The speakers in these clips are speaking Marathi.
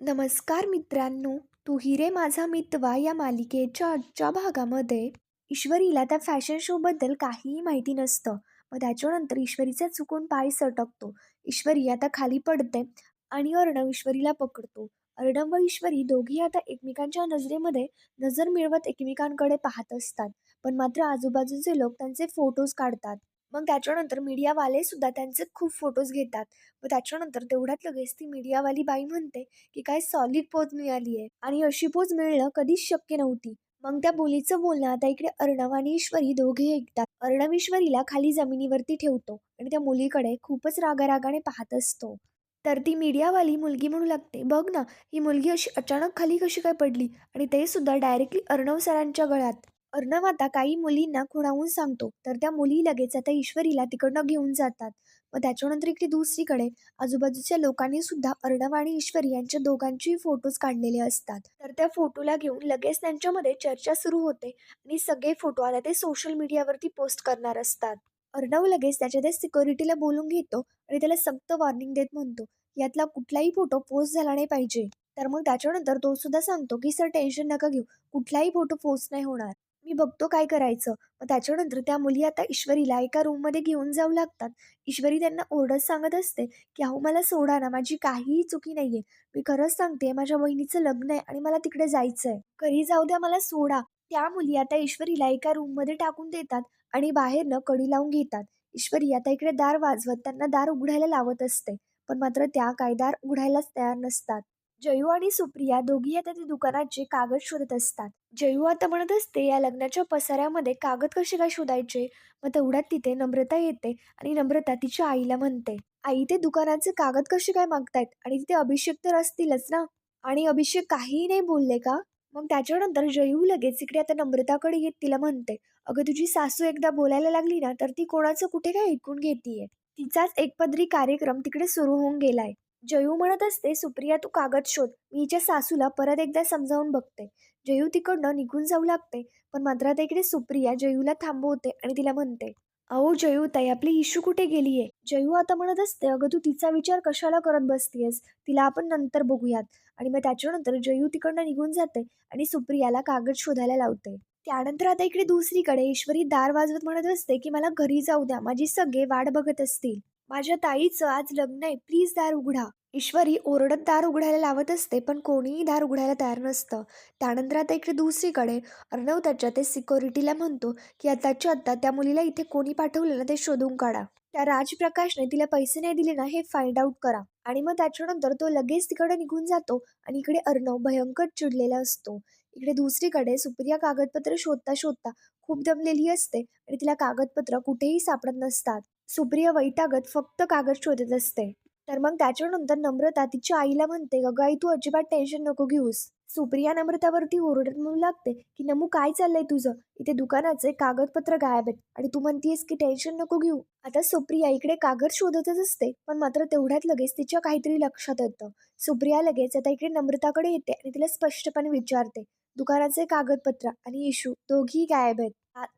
नमस्कार मित्रांनो तू हिरे माझा मितवा या मालिकेच्या आजच्या भागामध्ये. ईश्वरीला त्या फॅशन शोबद्दल काहीही माहिती नसतं. मग त्याच्यानंतर ईश्वरीचा चुकून पाय सटकतो. ईश्वरी आता खाली पडते आणि अर्णव ईश्वरीला पकडतो. अर्णव व ईश्वरी दोघी आता एकमेकांच्या नजरेमध्ये नजर मिळवत एकमेकांकडे पाहत असतात. पण मात्र आजूबाजूचे लोक त्यांचे फोटोज काढतात. मग त्याच्यानंतर मीडियावाले सुद्धा त्यांचे खूप फोटोज घेतात. व त्याच्यानंतर तेवढ्यात लगेच ती मीडियावाली बाई म्हणते की काय सॉलिड पोज मिळाली आहे. आणि अशी पोज मिळणं कधीच शक्य नव्हती. मग त्या बोलीचं बोलणं आता इकडे अर्णव आणि ईश्वरी दोघे ऐकतात अर्णव ईश्वरीला खाली जमिनीवरती ठेवतो आणि त्या मुलीकडे खूपच रागारागाने पाहत असतो. तर ती मीडियावाली मुलगी म्हणू लागते बघ ना ही मुलगी अशी अचानक खाली कशी काय पडली? आणि ते सुद्धा डायरेक्टली अर्णव सरांच्या गळ्यात. अर्णव आता काही मुलींना खुणावून सांगतो. तर त्या मुली लगेच आता ईश्वरीला तिकडनं घेऊन जातात. व त्याच्यानंतर इकडे दुसरीकडे आजूबाजूच्या लोकांनी सुद्धा अर्णव आणि ईश्वरी यांच्या दोघांचेही फोटोज काढलेले असतात. तर त्या फोटोला घेऊन लगेच त्यांच्यामध्ये चर्चा सुरू होते आणि सगळे फोटो आता ते सोशल मीडियावरती पोस्ट करणार असतात. अर्णव लगेच त्याच्या त्या सिक्युरिटीला बोलून घेतो आणि त्याला सक्त वॉर्निंग देत म्हणतो यातला कुठलाही फोटो पोस्ट झाला नाही पाहिजे. तर मग त्याच्यानंतर तो सुद्धा सांगतो की सर टेन्शन नका घेऊ. कुठलाही फोटो पोस्ट नाही होणार. मी बघतो काय करायचं. मग त्याच्यानंतर त्या मुली आता ईश्वरीला एका रूममध्ये घेऊन जाऊ लागतात. ईश्वरी त्यांना ओरडत सांगत असते की अहो मला सोडा ना माझी काहीही चुकी नाहीये. मी खरंच सांगते माझ्या बहिणीचं लग्न आहे आणि मला तिकडे जायचं आहे घरी जाऊ द्या मला सोडा. त्या मुली आता ईश्वरीला एका रूममध्ये टाकून देतात आणि बाहेरनं कडी लावून घेतात. ईश्वरी आता इकडे दार वाजवत त्यांना दार उघडायला लावत असते. पण मात्र त्या काय दार उघडायलाच तयार नसतात. जयू आणि सुप्रिया दोघी आता ते दुकानाचे कागद शोधत असतात. जयू आता म्हणत असते या लग्नाच्या पसाऱ्यामध्ये कागद कसे काय शोधायचे? मग तेवढ्यात तिथे नम्रता येते आणि नम्रता तिच्या आईला म्हणते आई ते दुकानाचे कागद कसे काय मागतायत? आणि तिथे अभिषेक तर असतीलच ना? आणि अभिषेक काहीही नाही बोलले का? मग त्याच्यानंतर जयू लगेच इकडे आता नम्रताकडे येत तिला म्हणते अगं तुझी सासू एकदा बोलायला लागली ना तर ती कोणाचं कुठे काय ऐकून घेतीये? तिचाच एकपदरी कार्यक्रम तिकडे सुरू होऊन गेलाय. जयू म्हणत असते सुप्रिया तू कागद शोध. मी हिच्या सासूला परत एकदा समजावून बघते. जयू तिकडनं निघून जाऊ लागते पण मात्र आता इकडे सुप्रिया जयूला थांबवते आणि तिला म्हणते अहो जयू ताई आपली इशू कुठे गेलीये? जयू आता म्हणत असते अगं तू तिचा विचार कशाला करत बसतीयस? तिला आपण नंतर बघूयात. आणि मग त्याच्यानंतर जयू तिकडनं निघून जाते आणि सुप्रियाला कागद शोधायला लावते. त्यानंतर आता इकडे दुसरीकडे ईश्वरी दार वाजवत म्हणत असते की मला घरी जाऊ द्या. माझी सगळे वाट बघत असतील. माझ्या ताईचं आज लग्न आहे. प्लीज दार उघडा. ईश्वरी ओरडत दार उघडायला लावत असते पण कोणीही दार उघडायला तयार नसतं. त्यानंतर आता इकडे दुसरीकडे अर्णव त्याच्या ते सिक्युरिटीला म्हणतो की आताच्या आत्ता त्या मुलीला इथे कोणी पाठवलं ना ते शोधून काढा. त्या राजप्रकाशने तिला पैसे नाही दिले ना हे फाइंड आउट करा. आणि मग त्याच्यानंतर तो लगेच तिकडे निघून जातो आणि इकडे अर्णव भयंकर चिडलेला असतो. इकडे दुसरीकडे सुप्रिया कागदपत्र शोधता शोधता खूप दमलेली असते आणि तिला कागदपत्र कुठेही सापडत नसतात. सुप्रिया वैतागत फक्त कागद शोधत असते. तर मग त्याच्यानंतर नम्रता तिच्या आईला म्हणते ग आई तू अजिबात टेन्शन नको घेऊस. सुप्रिया नम्रतावरती ओरडत म्हणू लागते की नमू काय चाललंय तुझं? इथे दुकानाचे कागदपत्र गायब आहेत आणि तू म्हणतीयस की टेन्शन नको घेऊ. आता सुप्रिया इकडे कागद शोधतच असते पण मात्र तेवढ्यात लगेच तिच्या काहीतरी लक्षात येतं. सुप्रिया लगेच आता इकडे नम्रताकडे येते आणि तिला स्पष्टपणे विचारते दुकानाचे कागदपत्र आणि इशू दोघी गायब आहेत.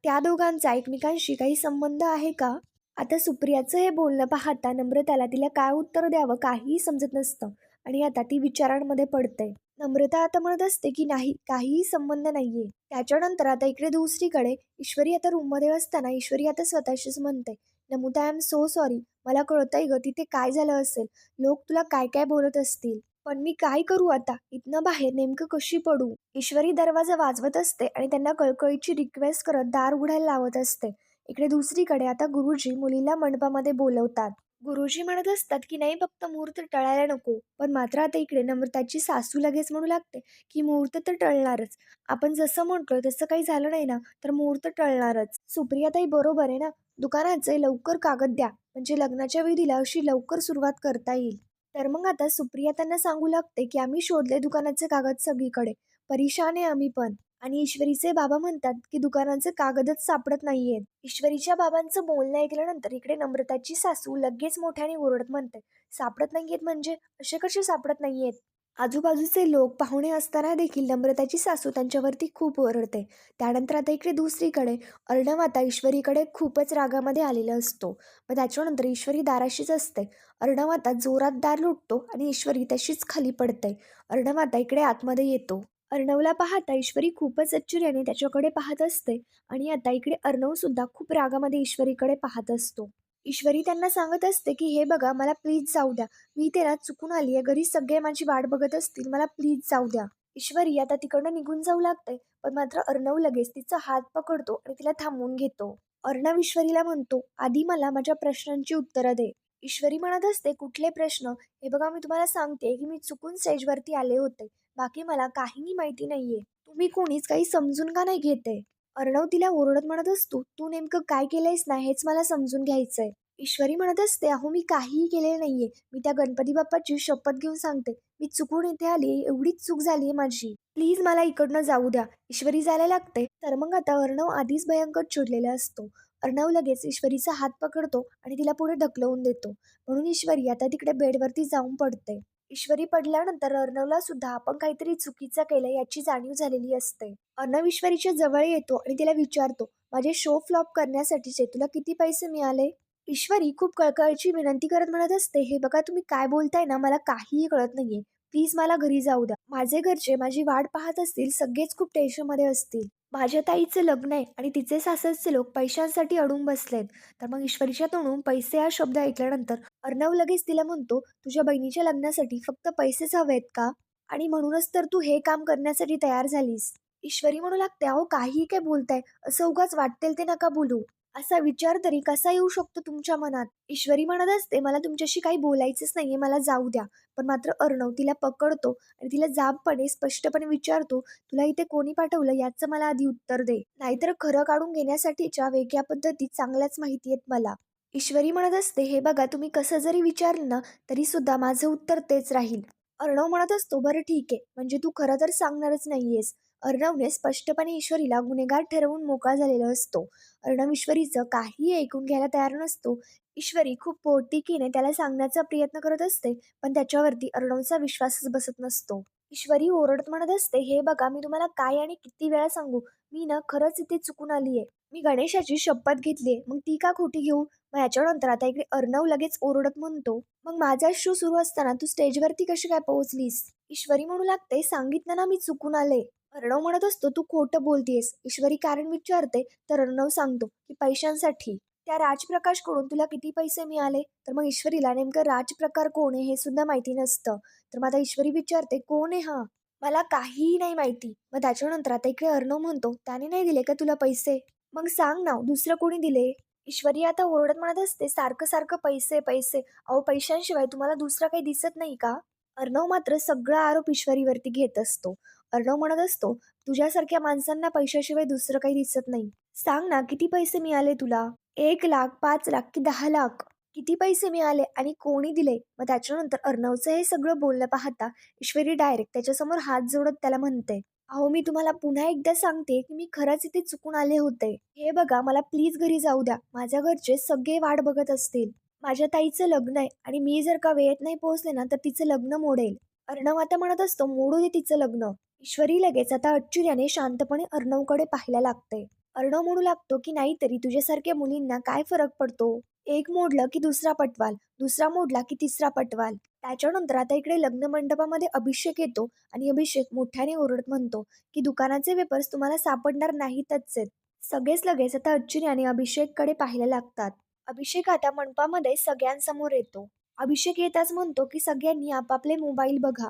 त्या दोघांचा एकमेकांशी काही संबंध आहे का? आता सुप्रियाचं हे बोलणं पाहता नम्रताला तिला काय उत्तर द्यावं काहीही समजत नसतं आणि आता ती विचारांमध्ये पडते. नम्रता आता म्हणत असते की नाही काहीही संबंध नाहीये. त्याच्यानंतर आता इकडे दुसरीकडे ईश्वरी आता रूममध्ये असताना ईश्वरी आता स्वतःशीच म्हणते नमुता आय एम सो सॉरी मला कळतंय ग तिथे काय झालं असेल? लोक तुला काय काय बोलत असतील? पण मी काय करू आता? इथनं बाहेर नेमकं कशी पडू? ईश्वरी दरवाजा वाजवत असते आणि त्यांना कळकळीची रिक्वेस्ट करत दार उघडायला लावत असते. इकडे दुसरीकडे आता गुरुजी मुलीला मंडपामध्ये बोलवतात. गुरुजी म्हणत असतात की नाही फक्त मुहूर्त टळायला नको. पण मात्र आता इकडे नम्रताची सासू लगेच म्हणू लागते की मुहूर्त तर टळणारच. आपण जसं म्हटलोय तसं काही झालं नाही ना तर मुहूर्त टळणारच. सुप्रियाताई बरोबर आहे ना? दुकानाचे लवकर कागद द्या. म्हणजे लग्नाच्या विधीला अशी लवकर सुरुवात करता येईल. तर मग आता सुप्रिया त्यांना सांगू लागते की आम्ही शोधले दुकानाचे कागद सगळीकडे. परेशान आहे आम्ही पण. आणि ईश्वरीचे बाबा म्हणतात की दुकानाचे कागदच सापडत नाहीयेत. ईश्वरीच्या बाबांचं बोलणं ऐकल्यानंतर इकडे नम्रताची सासू लगेच मोठ्याने ओरडत म्हणते सापडत नाहीयेत म्हणजे? असे कसे सापडत नाहीयेत? आजूबाजूचे लोक पाहुणे असताना देखील नम्रताची सासू त्यांच्यावरती खूप ओरडते. त्यानंतर आता इकडे दुसरीकडे अर्णव आता ईश्वरीकडे खूपच रागामध्ये आलेला असतो. मग त्याच्यानंतर ईश्वरी दाराशीच असते. अर्णव आता जोरात दार लुटतो आणि ईश्वरी तशीच खाली पडते. अर्णव आता इकडे आतमध्ये येतो. अर्णवला पाहता ईश्वरी खूपच आश्चर्याने त्याच्याकडे पाहत असते आणि आता इकडे अर्णवसुद्धा खूप रागामध्ये ईश्वरीकडे पाहत असतो. ईश्वरी त्यांना सांगत असते की हे बघा मला प्लीज जाऊ द्या. मी इथे ना चुकून आली आहे. घरी सगळे माझी वाट बघत असतील. मला प्लीज जाऊ द्या. ईश्वरी आता तिकडनं निघून जाऊ लागते पण मात्र अर्णव लगेच तिचा हात पकडतो आणि तिला थांबवून घेतो. अर्णव ईश्वरीला म्हणतो आधी मला माझ्या प्रश्नांची उत्तरं दे. ईश्वरी म्हणत असते कुठले प्रश्न? हे बघा मी तुम्हाला सांगते की मी चुकून स्टेजवरती आले होते. बाकी मला काहीही माहिती नाहीये. तुम्ही कोणीच काही समजून का नाही घेते अर्णव तिला ओरडत म्हणत असतो तू नेमकं काय केलंयस ना हेच मला समजून घ्यायचंय. ईश्वरी म्हणत असते अहो मी काहीही केलेलं नाहीये. मी त्या गणपती बाप्पाची शपथ घेऊन सांगते. मी चुकून इथे आली एवढीच चूक झाली आहे माझी. प्लीज मला इकडनं जाऊ द्या. ईश्वरी जायला लागते. तर मग आता अर्णव आधीच भयंकर चिडलेला असतो. अर्णव लगेच ईश्वरीचा हात पकडतो आणि तिला पुढे ढकलवून देतो. म्हणून ईश्वरी आता तिकडे बेडवरती जाऊन पडते. ईश्वरी पडल्यानंतर अर्णवला सुद्धा आपण काहीतरी चुकीचं केलं याची जाणीव झालेली असते. अर्णव ईश्वरीच्या जवळ येतो आणि तिला विचारतो माझे शो फ्लॉप करण्यासाठीचे तुला किती पैसे मिळाले? ईश्वरी खूप कळकळची विनंती करत म्हणत असते हे बघा तुम्ही काय बोलताय ना मला काहीही कळत नाहीये. प्लीज मला घरी जाऊ द्या. माझे घरचे माझी वाट पाहत असतील सगळेच खूप टेन्शनमध्ये असतील. माझ्या ताईचं लग्न आहे आणि तिचे सासरचे लोक पैशांसाठी अडून बसलेत. तर मग ईश्वरीच्या तोंडून पैसे हा शब्द ऐकल्यानंतर अर्णव लगेच तिला म्हणतो तुझ्या बहिणीच्या लग्नासाठी फक्त पैसेच हवेत का? आणि म्हणूनच तर तू हे काम करण्यासाठी तयार झालीस. ईश्वरी म्हणू लागते अहो काही काय बोलताय. असं उगाच वाटतेल ते नका बोलू. असा विचार तरी कसा येऊ शकतो तुमच्या मनात? ईश्वरी म्हणत असते मला तुमच्याशी काही बोलायचंच नाहीये मला जाऊ द्या. पण मात्र अर्णव तिला पकडतो आणि तिला जाबपणे स्पष्टपणे विचारतो तुला इथे कोणी पाठवलं? याचं मला आधी उत्तर दे. नाहीतर खरं काढून घेण्यासाठीच्या वेगळ्या पद्धती चांगल्याच माहिती आहेत मला. ईश्वरी म्हणत असते हे बघा तुम्ही कसं जरी विचारलं ना तरी सुद्धा माझं उत्तर तेच राहील. अर्णव म्हणत असतो बरं ठीक आहे म्हणजे तू खरं तर सांगणारच नाहीयेस. अर्णवने स्पष्टपणे ईश्वरीला गुन्हेगार ठरवून मोकळा झालेला असतो. अर्णव ईश्वरीचं काहीही ऐकून घ्यायला तयार नसतो. ईश्वरी खूप पोटिकीने त्याला सांगण्याचा प्रयत्न करत असते पण त्याच्यावरती अर्णवचा विश्वासच बसत नसतो. ईश्वरी ओरडत म्हणत असते हे बघा मी तुम्हाला काय आणि किती वेळा सांगू? मी ना खरंच इथे चुकून आली आहे मी गणेशाची शपथ घेतली मग ती का खोटी घेऊ? मग याच्यानंतर आता इकडे अर्णव लगेच ओरडत म्हणतो मग माझा शो सुरू असताना तू स्टेजवरती कशी काय पोहोचलीस? ईश्वरी म्हणू लागते सांगितलं ना मी चुकून आले. अर्णव म्हणत असतो तू खोटं बोलतेस ईश्वरी कारण विचारते तर अर्णव सांगतो की पैशांसाठी. त्या राजप्रकाशकडून तुला किती पैसे मिळाले? तर मग ईश्वरीला नेमकं राजप्रकार कोण आहे हे सुद्धा माहिती नसतं. तर मग आता ईश्वरी विचारते कोण आहे हा? मला काहीही नाही माहिती. मग त्याच्यानंतर आता इकडे अर्णव म्हणतो त्याने नाही दिले का तुला पैसे? मग सांग ना दुसरं कोणी दिले? ईश्वरी आता ओरडत म्हणत असते सारखं सारखं पैसे पैसे. अहो पैशांशिवाय तुम्हाला दुसरं काही दिसत नाही का? अर्णव मात्र सगळा आरोप ईश्वरीवरती घेत असतो. अर्णव म्हणत असतो तुझ्यासारख्या माणसांना पैशाशिवाय दुसरं काही दिसत नाही. सांग ना किती पैसे मिळाले तुला? एक लाख पाच लाख की दहा लाख? किती पैसे मिळाले आणि कोणी दिले? मग त्याच्यानंतर अर्णवचं हे सगळं बोलणं पाहता ईश्वरी डायरेक्ट त्याच्यासमोर हात जोडत त्याला म्हणते. अहो मी तुम्हाला पुन्हा एकदा सांगते की मी खरंच इथे चुकून आले होते. हे बघा मला प्लीज घरी जाऊ द्या. माझ्या घरचे सगळे वाट बघत असतील. माझ्या ताईचं लग्न आहे आणि मी जर का वेळेत नाही पोहोचले ना तर तिचं लग्न मोडेल. अर्णव आता म्हणत असतो मोडू दे तिचं लग्न. ईश्वरी लगेच आता अच्युर्याने शांतपणे अर्णवकडे पाहायला लागते. अर्णव म्हणू लागतो की नाहीतरी तुझ्यासारख्या मुलींना काय फरक पडतो? एक मोडलं की दुसरा पटवाल दुसरा मोडला की तिसरा पटवाल. त्याच्यानंतर आता इकडे लग्न मंडपामध्ये अभिषेक येतो आणि अभिषेक मोठ्याने ओरडत म्हणतो की दुकानाचे वेपर्स तुम्हाला सापडणार नाहीतच आहेत. सगळेच लगेच आता अच्चुर्याने अभिषेककडे पाहायला लागतात. अभिषेक आता मंडपामध्ये सगळ्यांसमोर येतो. अभिषेक येताच म्हणतो की सगळ्यांनी आपापले मोबाईल बघा.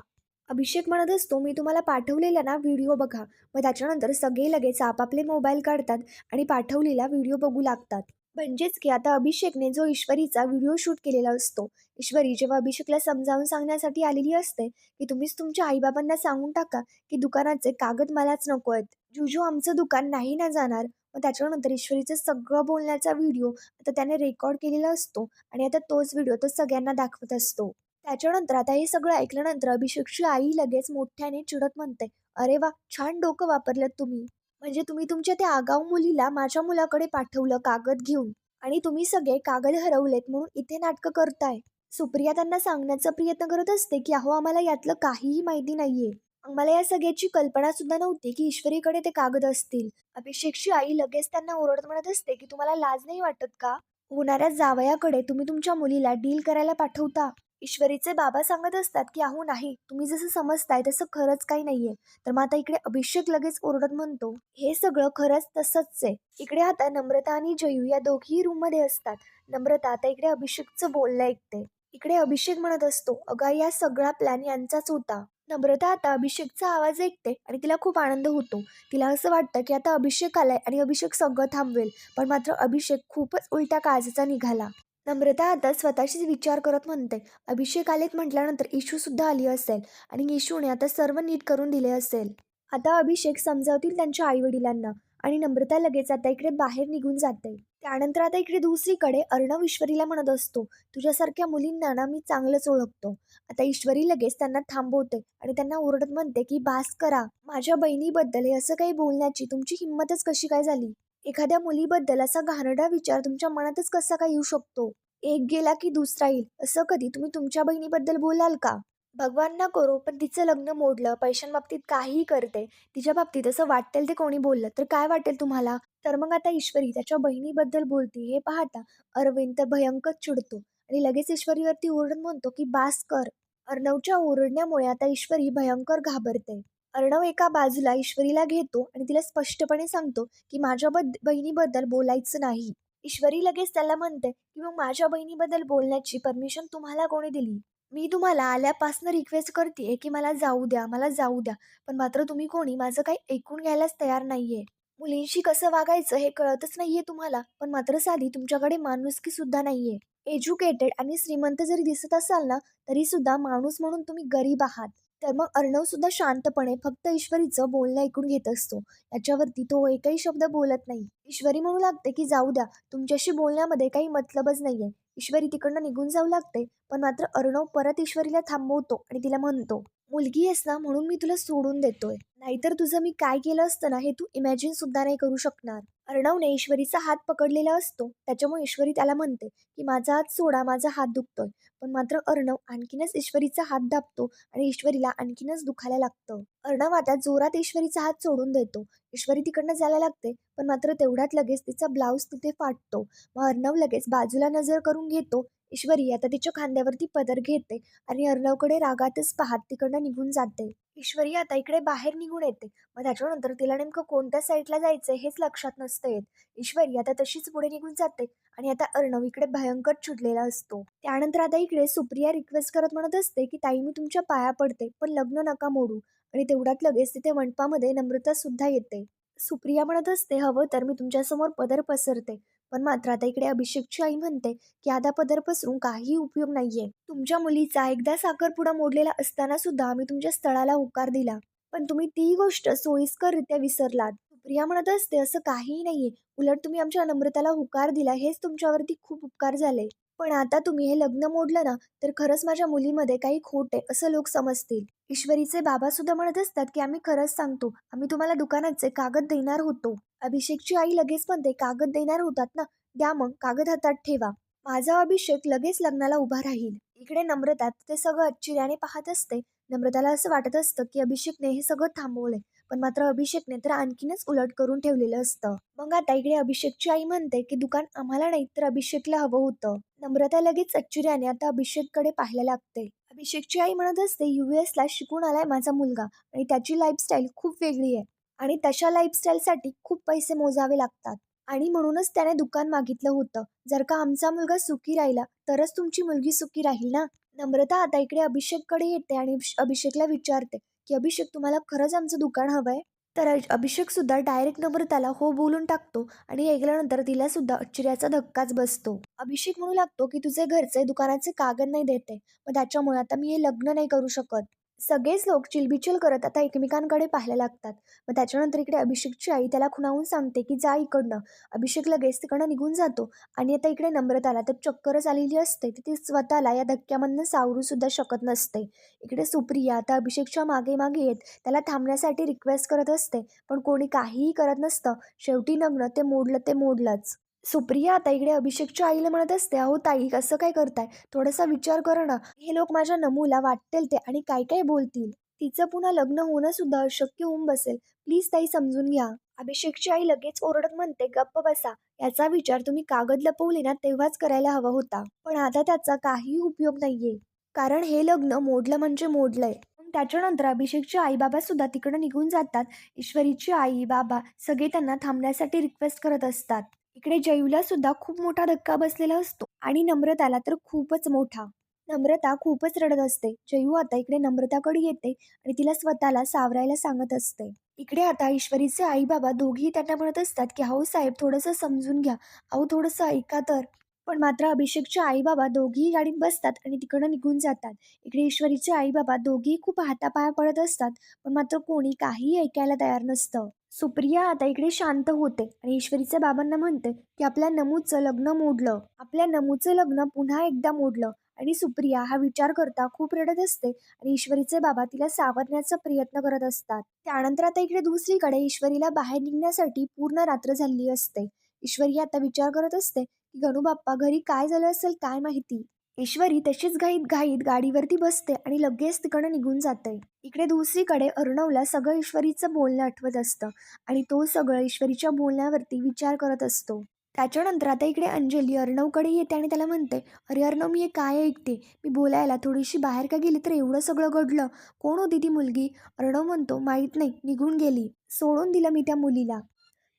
अभिषेक म्हणत असतो मी तुम्हाला पाठवलेला ना व्हिडिओ बघा. मग त्याच्यानंतर सगळे लगेच आपापले मोबाईल काढतात आणि पाठवलेला व्हिडिओ बघू लागतात. म्हणजेच की आता अभिषेकने जो ईश्वरीचा व्हिडिओ शूट केलेला असतो ईश्वरी जेव्हा अभिषेकला समजावून सांगण्यासाठी आलेली असते की तुम्हीच तुमच्या आईबाबांना सांगून टाका की दुकानाचे कागद मलाच नको आहेत. जुजू आमचं दुकान नाही ना जाणार? मग त्याच्यानंतर ईश्वरीचं सगळं बोलण्याचा व्हिडिओ आता त्याने रेकॉर्ड केलेला असतो आणि आता तोच व्हिडिओ तो सगळ्यांना दाखवत असतो. त्याच्यानंतर आता हे सगळं ऐकल्यानंतर अभिषेकची आई लगेच मोठ्याने चिडत म्हणते अरे वा छान डोकं वापरलं तुम्ही. म्हणजे तुम्ही तुमच्या त्या आगाऊ मुलीला माझ्या मुलाकडे पाठवलं कागद घेऊन आणि तुम्ही सगळे कागद हरवलेत म्हणून इथे नाटकं करताय. सुप्रिया त्यांना सांगण्याचा प्रयत्न करत असते की अहो आम्हाला यातलं काहीही माहिती नाहीये. आम्हाला या सगळ्याची कल्पना सुद्धा नव्हती की ईश्वरीकडे ते कागद असतील. अभिषेकची आई लगेच त्यांना ओरडत म्हणत असते की तुम्हाला लाज नाही वाटत का? होणाऱ्या जावयाकडे तुम्ही तुमच्या मुलीला डील करायला पाठवता. ईश्वरीचे बाबा सांगत असतात की अहो नाही तुम्ही जसं समजताय तसं खरंच काही नाहीये. तर मग आता इकडे अभिषेक लगेच ओरडत म्हणतो हे सगळं खरंच तसंच आहे. इकडे आता नम्रता आणि जयू या दोघीही रूममध्ये असतात. नम्रता आता इकडे अभिषेकचं बोलणं ऐकते. इकडे अभिषेक म्हणत असतो अगा या सगळा प्लॅन यांचाच होता. नम्रता आता अभिषेकचा आवाज ऐकते आणि तिला खूप आनंद होतो. तिला असं वाटतं की आता अभिषेक आलाय आणि अभिषेक सगळं थांबवेल. पण मात्र अभिषेक खूपच उलट्या काळजाचा निघाला. नम्रता आता स्वतःशीच विचार करत म्हणते. अभिषेक आलेत म्हटल्यानंतर इशूसुद्धा आली असेल आणि इशूने आता सर्व नीट करून दिले असेल. आता अभिषेक समजावतील त्यांच्या आईवडिलांना आणि नम्रता लगेच आता इकडे बाहेर निघून जाते. त्यानंतर आता इकडे दुसरीकडे अर्णव ईश्वरीला म्हणत असतो तुझ्यासारख्या मुलींना ना मी चांगलंच ओळखतो. आता ईश्वरी लगेच त्यांना थांबवते आणि त्यांना ओरडत म्हणते की बास करा. माझ्या बहिणीबद्दल हे असं काही बोलण्याची तुमची हिंमतच कशी काय झाली? एखाद्या मुलीबद्दल असा घाणडा विचार तुमच्या मनातच कसा काय येऊ शकतो? एक गेला की दुसरा येईल असं कधी तुम्ही तुमच्या बहिणीबद्दल बोलाल का? भगवान ना करो पण तिचं लग्न मोडलं पैशांबाबतीत काहीही करते तिच्या बाबतीत असं वाटेल ते कोणी बोललं तर काय वाटेल तुम्हाला? तर मग आता ईश्वरी त्याच्या बहिणीबद्दल बोलते हे पाहता अरविंद तर भयंकर चिडतो आणि लगेच ईश्वरीवरती ओरडून म्हणतो की बास कर. अर्णवच्या ओरडण्यामुळे आता ईश्वरी भयंकर घाबरते. अर्णव एका बाजूला ईश्वरीला घेतो आणि तिला स्पष्टपणे सांगतो की माझ्या बद्द बहिणीबद्दल बोलायचं नाही. ईश्वरी लगेच त्याला म्हणते की मग माझ्या बहिणीबद्दल बोलण्याची परमिशन तुम्हाला कोणी दिली? मी तुम्हाला आल्यापासून रिक्वेस्ट करते की मला जाऊ द्या मला जाऊ द्या पण मात्र तुम्ही कोणी माझं काही ऐकून घ्यायलाच तयार नाहीये. मुलींशी कसं वागायचं हे कळतच नाहीये तुम्हाला पण मात्र साधी तुमच्याकडे माणुसकी सुद्धा नाहीये. एज्युकेटेड आणि श्रीमंत जरी दिसत असाल ना तरी सुद्धा माणूस म्हणून तुम्ही गरीब आहात. तर मग अर्णव सुद्धा शांतपणे फक्त ईश्वरीचं बोलणं ऐकून घेत असतो. याच्यावरती तो एकही शब्द बोलत नाही. ईश्वरी म्हणू लागते की जाऊ द्या तुमच्याशी बोलण्यामध्ये काही मतलबच नाहीये. ईश्वरी तिकडनं निघून जाऊ लागते पण मात्र अर्णव परत ईश्वरीला थांबवतो आणि तिला म्हणतो मुलगी आहेस ना म्हणून मी तुला सोडून देतोय. नाहीतर तुझं मी काय केलं असतं ना हे तू इमॅजिन सुद्धा नाही करू शकणार. अर्णवने ईश्वरीचा हात पकडलेला असतो. त्याच्यामुळे ईश्वरी त्याला म्हणते की माझा हात सोडा माझा हात दुखतोय. पण मात्र अर्णव आणखीनच ईश्वरीचा हात दाबतो आणि ईश्वरीला आणखीनच दुखायला लागतं. अर्णव आता जोरात ईश्वरीचा हात सोडून देतो. ईश्वरी तिकडनं जायला लागते पण मात्र तेवढ्यात लगेच तिचा ब्लाऊज तिथे फाटतो. मग अर्णव लगेच बाजूला नजर करून घेतो. ईश्वरी आता तिच्या खांद्यावरती पदर घेते आणि अर्णवकडे रागातच पाहत तिकडनं निघून जाते. ईश्वरी आता इकडे बाहेर निघून येते. मग त्याच्यानंतर तिला नेमकं कोणत्या साईडला जायचंय हेच लक्षात नसतं येत. ईश्वरी आता तशीच पुढे निघून जाते आणि आता अर्णव इकडे भयंकर चिडलेला असतो. त्यानंतर आता इकडे सुप्रिया रिक्वेस्ट करत म्हणत असते की ताई मी तुमच्या पाया पडते पण लग्न नका मोडू. आणि तेवढ्यात लगेच तिथे मंडपामध्ये नम्रता सुद्धा येते. सुप्रिया म्हणत असते हवं तर मी तुमच्यासमोर पदर पसरते. पण मात्र आता इकडे अभिषेकची आई म्हणते की आता पदर पसरून काही उपयोग नाहीये. तुमच्या मुलीचा एकदा साखरपुडा मोडलेला असताना सुद्धा आम्ही तुमच्या स्थळाला होकार दिला. पण तुम्ही ती गोष्ट सोयीस्कररित्या विसरलात. प्रिया म्हणत असते असं काहीही नाहीये. उलट तुम्ही आमच्या नम्रताला होकार दिला. हेच तुमच्यावरती खूप उपकार झाले. पण आता तुम्ही हे लग्न मोडलं ना तर खरंच माझ्या मुलीमध्ये काही खोट आहे असं लोक समजतील. ईश्वरीचे बाबा सुद्धा म्हणत असतात की आम्ही खरंच सांगतो आम्ही तुम्हाला दुकानाचे कागद देणार होतो अभिषेकची आई लगेच म्हणते कागद देणार होतात ना द्या मग कागद हातात ठेवा. माझा अभिषेक लगेच लग्नाला उभा राहील. इकडे नम्रतात ते सगळं आश्चर्याने पाहत असते नम्रताला असं वाटत असतं की अभिषेकने हे सगळं थांबवलंय. पण मात्र अभिषेकने तर आणखीनच उलट करून ठेवलेलं असतं. मग आता इकडे अभिषेकची आई म्हणते की दुकान आम्हाला नाही तर अभिषेकला हवं होतं. नम्रता लगेच अच्चुर्याने आता अभिषेककडे पाहायला लागते. अभिषेकची आई म्हणत असते युएस ला शिकून आलाय माझा मुलगा आणि त्याची लाईफस्टाईल खूप वेगळी आहे आणि तशा लाईफस्टाईलसाठी खूप पैसे मोजावे लागतात. आणि म्हणूनच त्याने दुकान मागितलं होतं. जर का आमचा मुलगा सुखी राहिला तरच तुमची मुलगी सुखी राहील ना? नम्रता आता इकडे अभिषेककडे येते आणि अभिषेकला विचारते की अभिषेक तुम्हाला खरंच आमचं दुकान हवं आहे तर अभिषेक सुद्धा डायरेक्ट नम्रताला हो बोलून टाकतो आणि ऐकल्यानंतर तिला सुद्धा आश्चर्याचा धक्काच बसतो. अभिषेक म्हणू लागतो की तुझे घरचे दुकानाचे कागद नाही देते मग त्याच्यामुळे आता मी हे लग्न नाही करू शकत. सगळेच लोक चिलबिचल करत आता एकमेकांकडे पाहायला लागतात. मग त्याच्यानंतर इकडे अभिषेकची आई त्याला खुणावून सांगते की जा इकडनं. अभिषेक लगेच तिकडनं निघून जातो आणि आता इकडे नम्रताला तर चक्करच आलेली असते. ती स्वतःला या धक्क्यामधनं सावरू सुद्धा शकत नसते. इकडे सुप्रिया आता अभिषेकच्या मागे मागे येत. त्याला थांबण्यासाठी रिक्वेस्ट करत असते. पण कोणी काहीही करत नसतं. शेवटी नग्न ते मोडलं ते मोडलंच. सुप्रिया आता इकडे अभिषेकच्या आईला म्हणत असते अहो ताई कसं काय करताय? थोडासा विचार कर ना. हे लोक माझ्या नमूला वाटतील ते आणि काय काय बोलतील? तिचं पुन्हा लग्न होणं सुद्धा अशक्य होऊन बसेल. प्लीज ताई समजून घ्या. अभिषेकची आई लगेच ओरडत म्हणते गप्प बसा. याचा विचार तुम्ही कागद लपवले ना तेव्हाच करायला हवा होता. पण आता त्याचा काही उपयोग नाहीये. कारण हे लग्न मोडलं म्हणजे मोडलंय. त्याच्यानंतर अभिषेकचे आई बाबा सुद्धा तिकडं निघून जातात. ईश्वरीची आई बाबा सगळे त्यांना थांबण्यासाठी रिक्वेस्ट करत असतात. इकडे जयूला सुद्धा खूप मोठा धक्का बसलेला असतो आणि नम्रताला तर खूपच मोठा. नम्रता खूपच रडत असते. जयू आता इकडे नम्रताकडे येते आणि तिला स्वतःला सावरायला सांगत असते. इकडे आता ईश्वरीचे आई बाबा दोघेही त्यांना म्हणत असतात की अहो साहेब थोडंसं समजून घ्या. अहो थोडंसं ऐका तर. पण मात्र अभिषेकचे आई बाबा दोघीही गाडीत बसतात आणि तिकडं निघून जातात. इकडे ईश्वरीचे आई बाबा दोघेही खूप हातापाया पडत असतात पण मात्र कोणी काही ऐकायला तयार नसतं. सुप्रिया आता इकडे शांत होते आणि ईश्वरीच्या बाबांना म्हणते की आपल्या नमूचं लग्न मोडलं. आपल्या नमूचं लग्न पुन्हा एकदा मोडलं आणि सुप्रिया हा विचार करता खूप रडत असते आणि ईश्वरीचे बाबा तिला सावरण्याचा प्रयत्न करत असतात. त्यानंतर आता इकडे दुसरीकडे ईश्वरीला बाहेर निघण्यासाठी पूर्ण रात्र झाली असते. ईश्वरी आता विचार करत असते की गणू बाप्पा घरी काय झालं असेल काय माहिती? ईश्वरी तशीच घाईत घाईत गाडीवरती बसते आणि लगेच तिकडं निघून जाते. इकडे दुसरीकडे अर्णवला सगळं ईश्वरीचं बोलणं आठवत असतं आणि तो सगळं ईश्वरीच्या बोलण्यावरती विचार करत असतो. त्याच्यानंतर आता इकडे अंजली अर्णवकडे येते आणि त्याला म्हणते अरे अर्णव मी हे काय ऐकते? मी बोलायला थोडीशी बाहेर का गेली तर एवढं सगळं घडलं? कोण होती ती मुलगी? अर्णव म्हणतो माहीत नाही निघून गेली. सोडून दिलं मी त्या मुलीला.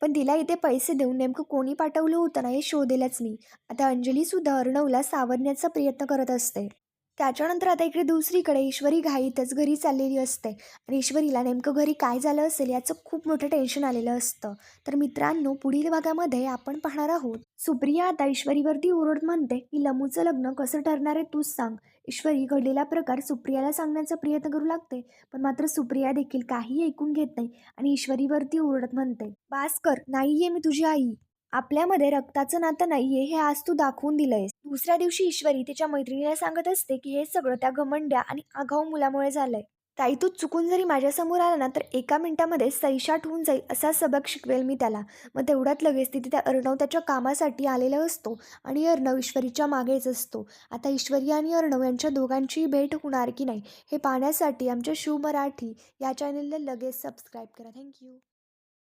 पण तिला इथे पैसे देऊन नेमकं कोणी पाठवलं होतं ना हे शोधेलच मी. आता अंजलीसुद्धा अर्णवला सावरण्याचा प्रयत्न करत असते. त्याच्यानंतर आता इकडे दुसरीकडे ईश्वरी घाईतच घरी चाललेली असते. आणि ईश्वरीला नेमकं घरी काय झालं असेल याचं खूप मोठं टेन्शन आलेलं असतं. तर मित्रांनो पुढील भागामध्ये आपण पाहणार आहोत. सुप्रिया आता ईश्वरीवरती ओरड म्हणते की लमूचं लग्न कसं ठरणार आहे तूच सांग. ईश्वरी घडलेला प्रकार सुप्रियाला सांगण्याचा प्रयत्न करू लागते पण मात्र सुप्रिया देखील काही ऐकून घेत नाही आणि ईश्वरीवरती ओरडत म्हणते भास्कर नाहीये मी तुझी आई. आपल्यामध्ये रक्ताचं नातं नाहीये हे आज तू दाखवून दिलंयस. दुसऱ्या दिवशी ईश्वरी तिच्या मैत्रिणीला सांगत असते की हे सगळं त्या घमंड्या आणि आघाऊ मुलामुळे झालंय. ताई तू चुकून जरी माझ्यासमोर आला ना तर एका मिनिटामध्ये सैशाट होऊन जाईल असा सबक शिकवेल मी त्याला. मग तेवढ्यात लगेच तिथे त्या अर्णव त्याच्या कामासाठी आलेला असतो आणि अर्णव ईश्वरीच्या मागेच असतो. आता ईश्वरी आणि अर्णव यांच्या दोघांचीही भेट होणार की नाही हे पाहण्यासाठी आमच्या शिव मराठी या चॅनलला लगेच सबस्क्राईब करा. थँक्यू